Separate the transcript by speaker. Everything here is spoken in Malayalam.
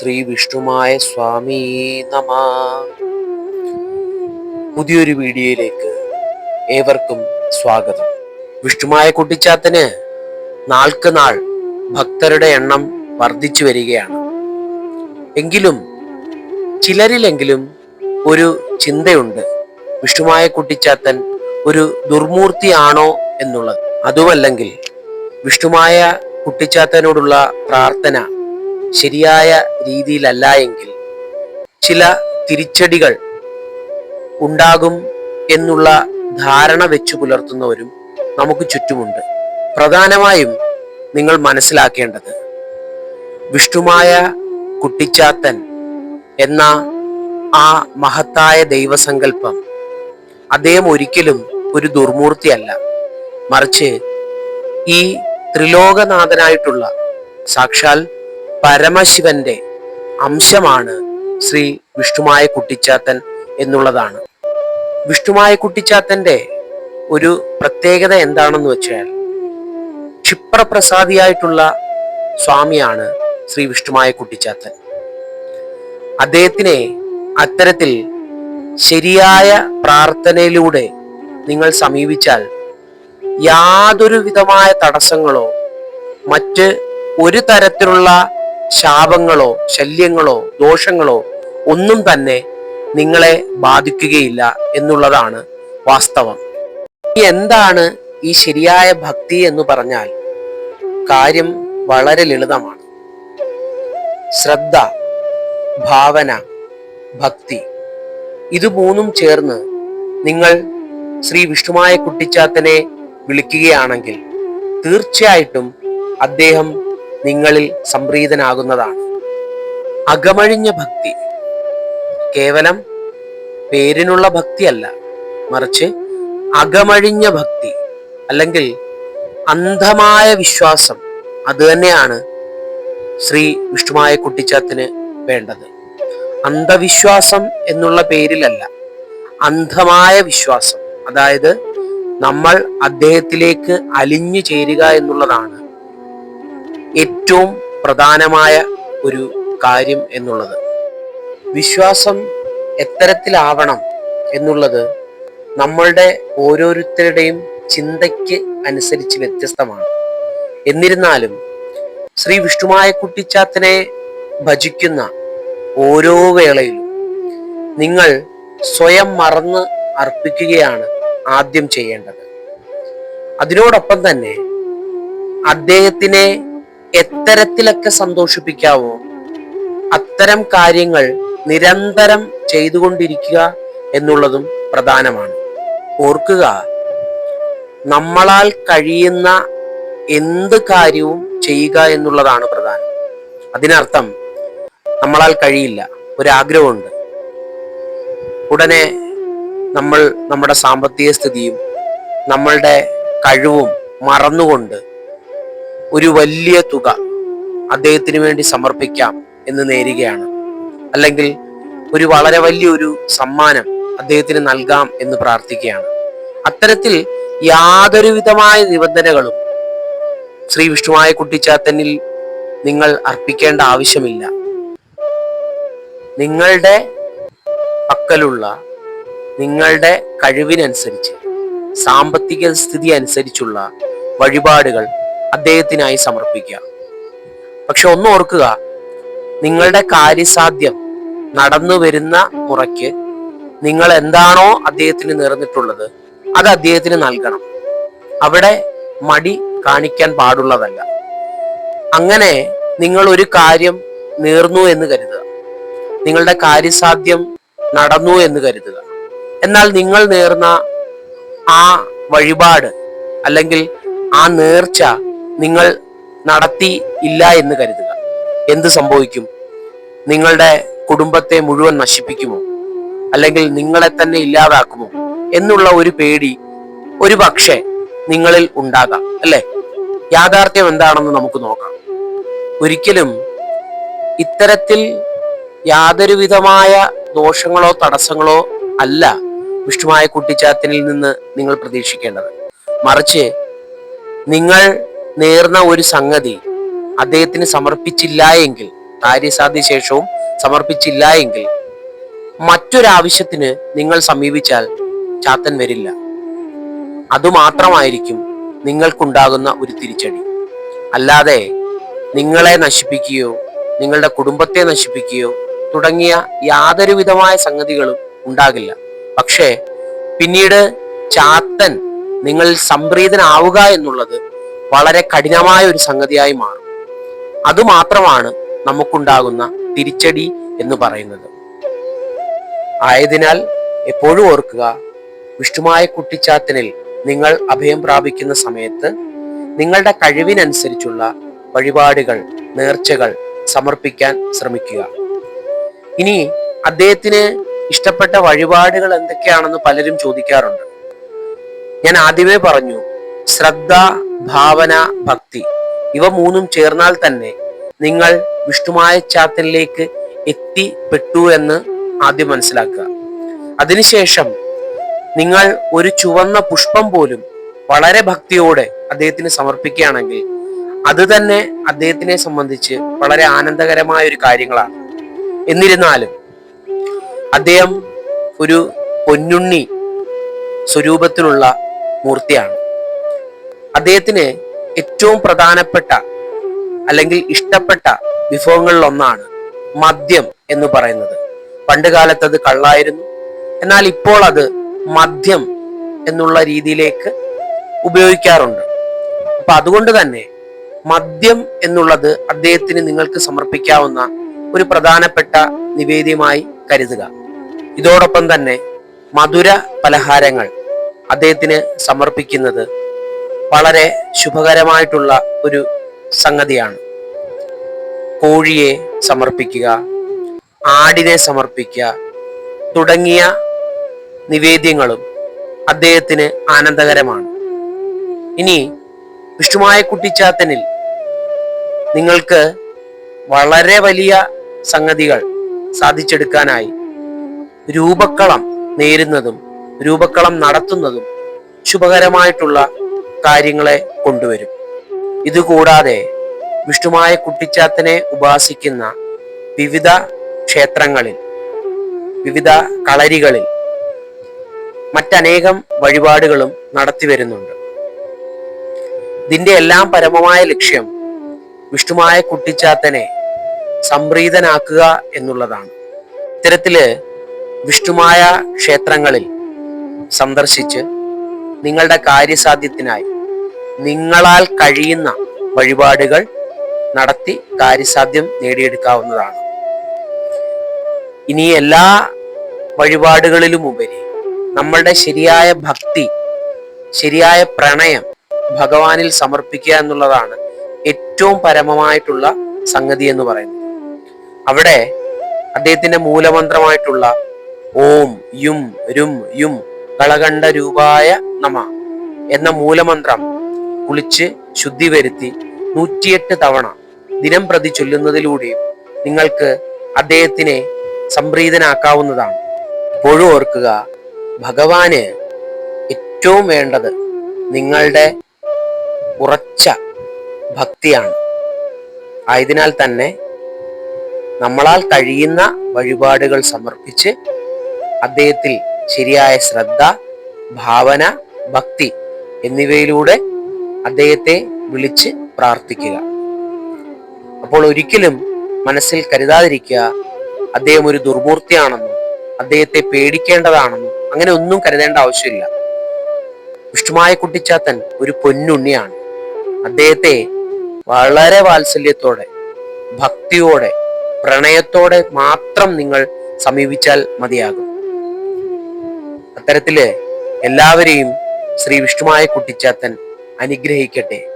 Speaker 1: ശ്രീ വിഷ്ണുമായ സ്വാമി നമ. പുതിയൊരു വീഡിയോയിലേക്ക് ഏവർക്കും സ്വാഗതം. വിഷ്ണുമായ കുട്ടിച്ചാത്തന് നാൾക്ക് നാൾ ഭക്തരുടെ എണ്ണം വർദ്ധിച്ചു വരികയാണ്. എങ്കിലും ചിലരിലെങ്കിലും ഒരു ചിന്തയുണ്ട്. വിഷ്ണുമായ കുട്ടിച്ചാത്തൻ ഒരു ദുർമൂർത്തിയാണോ എന്നുള്ളത്. അതുമല്ലെങ്കിൽ വിഷ്ണുമായ കുട്ടിച്ചാത്തനോടുള്ള പ്രാർത്ഥന ശരിയായ രീതിയിലല്ല എങ്കിൽ ചില തിരിച്ചടികൾ ഉണ്ടാകും എന്നുള്ള ധാരണ വെച്ചു പുലർത്തുന്നവരും നമുക്ക് ചുറ്റുമുണ്ട്. പ്രധാനമായും നിങ്ങൾ മനസ്സിലാക്കേണ്ടത് വിഷ്ണുമായ കുട്ടിച്ചാത്തൻ എന്ന ആ മഹത്തായ ദൈവസങ്കല്പം അദ്ദേഹം ഒരിക്കലും ഒരു ദുർമൂർത്തിയല്ല. മറിച്ച് ഈ ത്രിലോകനാഥനായിട്ടുള്ള സാക്ഷാൽ പരമശിവന്റെ അംശമാണ് ശ്രീ വിഷ്ണുമായ കുട്ടിച്ചാത്തൻ എന്നുള്ളതാണ്. വിഷ്ണുമായ കുട്ടിച്ചാത്തന്റെ ഒരു പ്രത്യേകത എന്താണെന്ന് വെച്ചാൽ ക്ഷിപ്രപ്രസാദിയായിട്ടുള്ള സ്വാമിയാണ് ശ്രീ വിഷ്ണുമായ കുട്ടിച്ചാത്തൻ. അദ്ദേഹത്തിനെ അത്തരത്തിൽ ശരിയായ പ്രാർത്ഥനയിലൂടെ നിങ്ങൾ സമീപിച്ചാൽ യാതൊരു വിധമായ തടസ്സങ്ങളോ മറ്റ് ഒരു തരത്തിലുള്ള ശാപങ്ങളോ ശല്യങ്ങളോ ദോഷങ്ങളോ ഒന്നും തന്നെ നിങ്ങളെ ബാധിക്കുകയില്ല എന്നുള്ളതാണ് വാസ്തവം. എന്താണ് ഈ ശരിയായ ഭക്തി എന്ന് പറഞ്ഞാൽ? കാര്യം വളരെ ലളിതമാണ്. ശ്രദ്ധ ഭാവന ഭക്തി ഇത് മൂന്നും ചേർന്ന് നിങ്ങൾ ശ്രീ വിഷ്ണുമായ കുട്ടിച്ചാത്തനെ വിളിക്കുകയാണെങ്കിൽ തീർച്ചയായിട്ടും അദ്ദേഹം നിങ്ങളിൽ സംപ്രീതനാകുന്നതാണ്. അകമഴിഞ്ഞ ഭക്തി. കേവലം പേരിനുള്ള ഭക്തിയല്ല. മറിച്ച് അകമഴിഞ്ഞ ഭക്തി അല്ലെങ്കിൽ അന്ധമായ വിശ്വാസം അത് തന്നെയാണ് ശ്രീ വിഷ്ണുമായ കുട്ടിച്ചാത്തിന് വേണ്ടത്. അന്ധവിശ്വാസം എന്നുള്ള പേരിലല്ല അന്ധമായ വിശ്വാസം. അതായത് നമ്മൾ അദ്ദേഹത്തിലേക്ക് അലിഞ്ഞു ചേരുക എന്നുള്ളതാണ് ഏറ്റവും പ്രധാനമായ ഒരു കാര്യം എന്നുള്ളത്. വിശ്വാസം എത്തരത്തിലാവണം എന്നുള്ളത് നമ്മളുടെ ഓരോരുത്തരുടെയും ചിന്തയ്ക്ക് അനുസരിച്ച് വ്യത്യസ്തമാണ്. എന്നിരുന്നാലും ശ്രീ വിഷ്ണുമായ കുട്ടിച്ചാത്തനെ ഭജിക്കുന്ന ഓരോ വേളയിലും നിങ്ങൾ സ്വയം മറന്ന് അർപ്പിക്കുകയാണ് ആദ്യം ചെയ്യേണ്ടത്. അതിനോടൊപ്പം തന്നെ അദ്ദേഹത്തിനെ എത്തരത്തിലൊക്കെ സന്തോഷിപ്പിക്കാവോ? അത്തരം കാര്യങ്ങൾ നിരന്തരം ചെയ്തുകൊണ്ടിരിക്കുക എന്നുള്ളതും പ്രധാനമാണ്. ഓർക്കുക നമ്മളാൽ കഴിയുന്ന എന്ത് കാര്യവും ചെയ്യുക എന്നുള്ളതാണ് പ്രധാനം. അതിനർത്ഥം നമ്മളാൽ കഴിയില്ല. ഒരാഗ്രഹമുണ്ട്. ഉടനെ നമ്മൾ നമ്മുടെ സാമ്പത്തിക സ്ഥിതിയും നമ്മളുടെ കഴിവും മറന്നുകൊണ്ട് ഒരു വലിയ തുക അദ്ദേഹത്തിന് വേണ്ടി സമർപ്പിക്കാം എന്ന് നേരുകയാണ്. അല്ലെങ്കിൽ ഒരു വളരെ വലിയൊരു സമ്മാനം അദ്ദേഹത്തിന് നൽകാം എന്ന് പ്രാർത്ഥിക്കുകയാണ്. അത്തരത്തിൽ യാതൊരു വിധമായ നിബന്ധനകളും ശ്രീ വിഷ്ണുവായ കുട്ടിച്ചാത്തനിൽ നിങ്ങൾ അർപ്പിക്കേണ്ട ആവശ്യമില്ല. നിങ്ങളുടെ പക്കലുള്ള നിങ്ങളുടെ കഴിവിനനുസരിച്ച് സാമ്പത്തിക സ്ഥിതി അനുസരിച്ചുള്ള വഴിപാടുകൾ അദ്ദേഹത്തിനായി സമർപ്പിക്കുക. പക്ഷെ ഒന്ന് ഓർക്കുക നിങ്ങളുടെ കാര്യസാധ്യം നടന്നു വരുന്ന മുറയ്ക്ക് നിങ്ങൾ എന്താണോ അദ്ദേഹത്തിന് നേർന്നിട്ടുള്ളത് അത് അദ്ദേഹത്തിന് നൽകണം. അവിടെ മടി കാണിക്കാൻ പാടുള്ളതല്ല. അങ്ങനെ നിങ്ങൾ ഒരു കാര്യം നേർന്നു എന്ന് കരുതുക. നിങ്ങളുടെ കാര്യസാധ്യം നടന്നു എന്ന് കരുതുക. എന്നാൽ നിങ്ങൾ നേർന്ന ആ വഴിപാട് അല്ലെങ്കിൽ ആ നേർച്ച നിങ്ങൾ നടത്തി ഇല്ല എന്ന് കരുതുക. എന്ത് സംഭവിക്കും? നിങ്ങളുടെ കുടുംബത്തെ മുഴുവൻ നശിപ്പിക്കുമോ? അല്ലെങ്കിൽ നിങ്ങളെ തന്നെ ഇല്ലാതാക്കുമോ? എന്നുള്ള ഒരു പേടി ഒരു പക്ഷേ നിങ്ങളിൽ ഉണ്ടാകാം അല്ലെ? യാഥാർത്ഥ്യം എന്താണെന്ന് നമുക്ക് നോക്കാം. ഒരിക്കലും ഇത്തരത്തിൽ യാതൊരു വിധമായ ദോഷങ്ങളോ തടസ്സങ്ങളോ അല്ല വിഷ്ണുമായ കുട്ടിച്ചാത്തനിൽ നിന്ന് നിങ്ങൾ പ്രതീക്ഷിക്കേണ്ടത്. മറിച്ച് നിങ്ങൾ നേർന്ന ഒരു സംഗതി അദ്ദേഹത്തിന് സമർപ്പിച്ചില്ല എങ്കിൽ കാര്യസാധ്യ ശേഷവും സമർപ്പിച്ചില്ല എങ്കിൽ മറ്റൊരാവശ്യത്തിന് നിങ്ങൾ സമീപിച്ചാൽ ചാത്തൻ വരില്ല. അതുമാത്രമായിരിക്കും നിങ്ങൾക്കുണ്ടാകുന്ന ഒരു തിരിച്ചടി. അല്ലാതെ നിങ്ങളെ നശിപ്പിക്കുകയോ നിങ്ങളുടെ കുടുംബത്തെ നശിപ്പിക്കുകയോ തുടങ്ങിയ യാതൊരു വിധമായ സംഗതികളും ഉണ്ടാകില്ല. പക്ഷേ പിന്നീട് ചാത്തൻ നിങ്ങൾ സംപ്രീതനാവുക എന്നുള്ളത് വളരെ കഠിനമായ ഒരു സംഗതിയായി മാറും. അതുമാത്രമാണ് നമുക്കുണ്ടാകുന്ന തിരിച്ചടി എന്ന് പറയുന്നത്. ആയതിനാൽ എപ്പോഴും ഓർക്കുക വിഷ്ണുമായ കുട്ടിച്ചാത്തനിൽ നിങ്ങൾ അഭയം പ്രാപിക്കുന്ന സമയത്ത് നിങ്ങളുടെ കഴിവിനനുസരിച്ചുള്ള വഴിപാടുകൾ നേർച്ചകൾ സമർപ്പിക്കാൻ ശ്രമിക്കുക. ഇനി അദ്ദേഹത്തിന് ഇഷ്ടപ്പെട്ട വഴിപാടുകൾ എന്തൊക്കെയാണെന്ന് പലരും ചോദിക്കാറുണ്ട്. ഞാൻ ആദ്യമേ പറഞ്ഞു ശ്രദ്ധ ഭാവന ഭക്തി. ഇവ മൂന്നും ചേർന്നാൽ തന്നെ നിങ്ങൾ വിഷ്ണുമായ ചാത്തലിലേക്ക് എത്തിപ്പെട്ടു എന്ന് ആദ്യം മനസ്സിലാക്കുക. അതിനുശേഷം നിങ്ങൾ ഒരു ചുവന്ന പുഷ്പം പോലും വളരെ ഭക്തിയോടെ അദ്ദേഹത്തിന് സമർപ്പിക്കുകയാണെങ്കിൽ അത് തന്നെ അദ്ദേഹത്തിനെ സംബന്ധിച്ച് വളരെ ആനന്ദകരമായ ഒരു കാര്യങ്ങളാണ്. എന്നിരുന്നാലും അദ്ദേഹം ഒരു പൊന്നുണ്ണി സ്വരൂപത്തിലുള്ള മൂർത്തിയാണ്. അദ്ദേഹത്തിന് ഏറ്റവും പ്രധാനപ്പെട്ട അല്ലെങ്കിൽ ഇഷ്ടപ്പെട്ട വിഭവങ്ങളിൽ ഒന്നാണ് മദ്യം എന്ന് പറയുന്നത്. പണ്ട് കാലത്ത് അത് കള്ളായിരുന്നു. എന്നാൽ ഇപ്പോൾ അത് മദ്യം എന്നുള്ള രീതിയിലേക്ക് ഉപയോഗിക്കാറുണ്ട്. അപ്പൊ അതുകൊണ്ട് തന്നെ മദ്യം എന്നുള്ളത് അദ്ദേഹത്തിന് നിങ്ങൾക്ക് സമർപ്പിക്കാവുന്ന ഒരു പ്രധാനപ്പെട്ട നിവേദ്യമായി കരുതുക. ഇതോടൊപ്പം തന്നെ മധുര പലഹാരങ്ങൾ അദ്ദേഹത്തിന് സമർപ്പിക്കുന്നത് വളരെ ശുഭകരമായിട്ടുള്ള ഒരു സംഗതിയാണ്. കോഴിയെ സമർപ്പിക്കുക ആടിനെ സമർപ്പിക്കുക തുടങ്ങിയ നിവേദ്യങ്ങളും അദ്ദേഹത്തിന് ആനന്ദകരമാണ്. ഇനി വിഷ്ണുമായ കുട്ടിച്ചാത്തനിൽ നിങ്ങൾക്ക് വളരെ വലിയ സംഗതികൾ സാധിച്ചെടുക്കാനായി രൂപക്കളം നേരുന്നതും രൂപക്കളം നടത്തുന്നതും ശുഭകരമായിട്ടുള്ള കാര്യങ്ങളെ കൊണ്ടുവരും. ഇതുകൂടാതെ വിഷ്ണുമായ കുട്ടിച്ചാത്തനെ ഉപാസിക്കുന്ന വിവിധ ക്ഷേത്രങ്ങളിൽ വിവിധ കളരികളിൽ മറ്റനേകം വഴിപാടുകളും നടത്തി വരുന്നുണ്ട്. ഇതിന്റെ എല്ലാം പരമമായ ലക്ഷ്യം വിഷ്ണുമായ കുട്ടിച്ചാത്തനെ സംപ്രീതനാക്കുക എന്നുള്ളതാണ്. ഇത്തരത്തിൽ വിഷ്ണുമായ ക്ഷേത്രങ്ങളിൽ സന്ദർശിച്ച് നിങ്ങളുടെ കാര്യസാധ്യത്തിനായി നിങ്ങളാൽ കഴിയുന്ന വഴിപാടുകൾ നടത്തി കാര്യസാധ്യം നേടിയെടുക്കാവുന്നതാണ്. ഇനി എല്ലാ വഴിപാടുകളിലും ഉപരി നമ്മളുടെ ശരിയായ ഭക്തി ശരിയായ പ്രണയം ഭഗവാനിൽ സമർപ്പിക്കുക എന്നുള്ളതാണ് ഏറ്റവും പരമമായിട്ടുള്ള സംഗതി എന്ന് പറയുന്നത്. അവിടെ അദ്ദേഹത്തിന്റെ മൂലമന്ത്രമായിട്ടുള്ള ഓം യും രും യും കളകണ്ഠ രൂപായ നമ എന്ന മൂലമന്ത്രം കുളിച്ച് ശുദ്ധി വരുത്തി നൂറ്റിയെട്ട് തവണ ദിനം പ്രതി ചൊല്ലുന്നതിലൂടെയും നിങ്ങൾക്ക് അദ്ദേഹത്തിനെ സംപ്രീതനാക്കാവുന്നതാണ്. ഇപ്പോഴും ഓർക്കുക ഭഗവാന് ഏറ്റവും വേണ്ടത് നിങ്ങളുടെ ഉറച്ച ഭക്തിയാണ്. ആയതിനാൽ തന്നെ നമ്മളാൽ കഴിയുന്ന വഴിപാടുകൾ സമർപ്പിച്ച് അദ്ദേഹത്തിൽ ശരിയായ ശ്രദ്ധ ഭാവന ഭക്തി എന്നിവയിലൂടെ അദ്ദേഹത്തെ വിളിച്ച് പ്രാർത്ഥിക്കുക. അപ്പോൾ ഒരിക്കലും മനസ്സിൽ കരുതാതിരിക്കുക അദ്ദേഹം ഒരു ദുർമൂർത്തിയാണെന്നും അദ്ദേഹത്തെ പേടിക്കേണ്ടതാണെന്നും അങ്ങനെ ഒന്നും കരുതേണ്ട ആവശ്യമില്ല. വിഷ്ണുമായ കുട്ടിച്ചാത്തൻ ഒരു പൊന്നുണ്ണിയാണ്. അദ്ദേഹത്തെ വളരെ വാത്സല്യത്തോടെ ഭക്തിയോടെ പ്രണയത്തോടെ മാത്രം നിങ്ങൾ സമീപിച്ചാൽ മതിയാകും. അത്തരത്തിൽ എല്ലാവരെയും ശ്രീ വിഷ്ണുമായ കുട്ടിച്ചാത്തൻ അനുഗ്രഹിക്കട്ടെ.